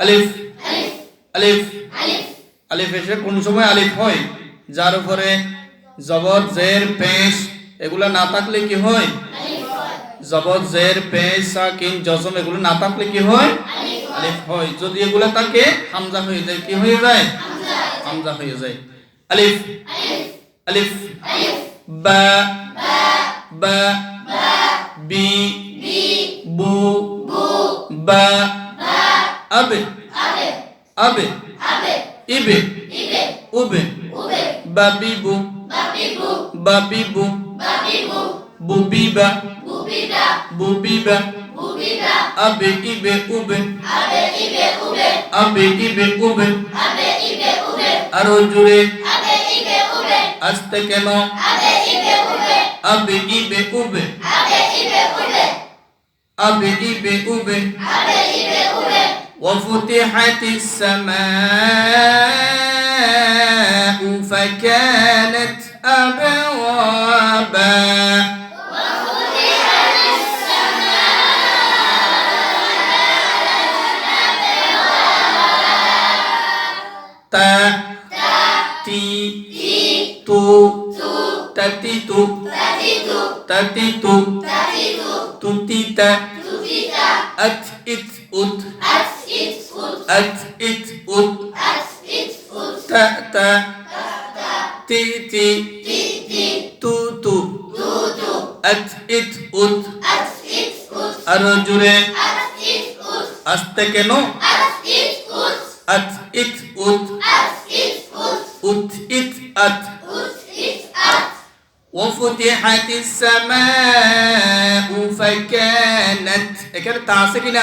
আলিফ। আলিফ। আলিফ। এসে কোন সময় আলিফ হয়? যার উপরে জবর জের পেশ এগুলা না থাকলে কি হয়? জবর জের পেশ সাকিন জজম এগুলো না থাকলে কি হয়? আলিফ হয়। যদি এগুলা থাকে হামজা হয়ে যায় কি হয়ে যায়? হামজা। হয়ে যায়। আলিফ। আলিফ। বা। বা। আবে আবে ইবে উবে বাবিবু বাবিবু বুবিবা বুবিবা আবে ইবে উবে আবে ইবে উবে আরো জুড়ে আসতে কেন আবে ইবে উবে আবে ইবে উবে وفتحت السماء فكانت أبوابا وفتحت السماء تا تي تي تو تو تاتي تو أت إت أت أت إت أت تأ تأ تي تي تي تي تو تو تو تو أت إت أت أت إت أت أرو جوري أت إت أت أست كنو أت إت أت أت إت أت أت إت أت أت إت أت أت إت وفتحت السماء فكانت كده تعصي كده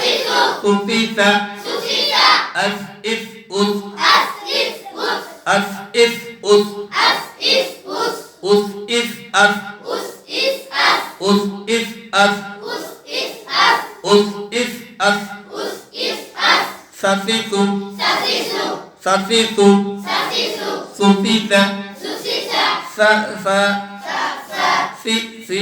জুড়ে আসতে কেন সাফিতু সুফিতা আস ইফ উস আস ইফ উস উস ইফ আস উস ইফ আস উস ইফ আস সাফিতু সাফিতু সুফিতা সা সা সি সি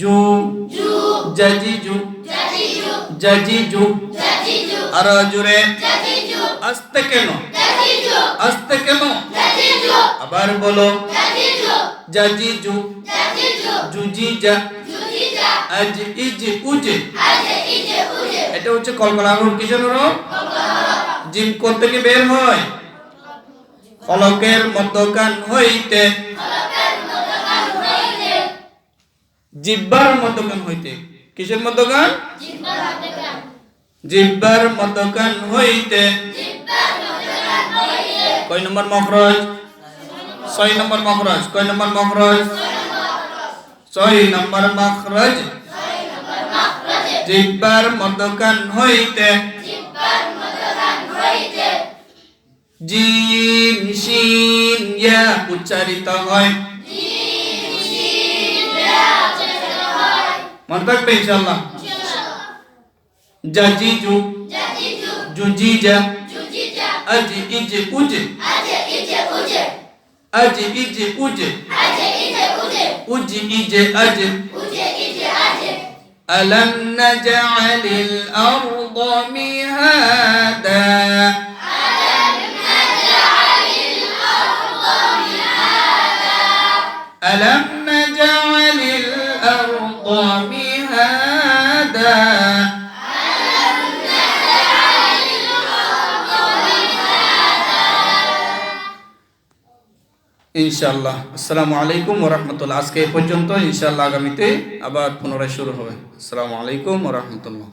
জু, জাজিজু জাজিজু আরও জুড়ে আসতে কেন আসতে কেন আবার বলো, জাজিজু, জুজিজা আজ ইজ উজে, এটা হচ্ছে আগুন কিসের হলো জিম করতে কি বের হয়? ফলকের মধ্যকান হইতে জিব্বার মধ্যকান হইতে। কিসের মধ্যকান? জিব্বার মধ্যকান। হইতে। কয় নম্বর মখরজ? ছয় নম্বর মখরজ। কয় নম্বর মখরজ? ছয় নম্বর মখরজ। জিব্বার মধ্যকান হইতে। জিম শিন ইয়া উচ্চারিত হয়। মনে থাকবে ইনশাআল্লাহ জাজিজু জুজিজা আজি ইজে উজে আজি ইজে উজে উজি ইজে আজে ألم نجعل الأرض مهادا ألم نجعل الأرض مهادا هذا ইনশাআল্লাহ। আসসালামু আলাইকুম ওরহমতুল্লাহ আজকে এই পর্যন্ত ইনশাআল্লাহ আগামীতে আবার পুনরায় শুরু হবে। আসসালামু আলাইকুম ওরহমতুল্লাহ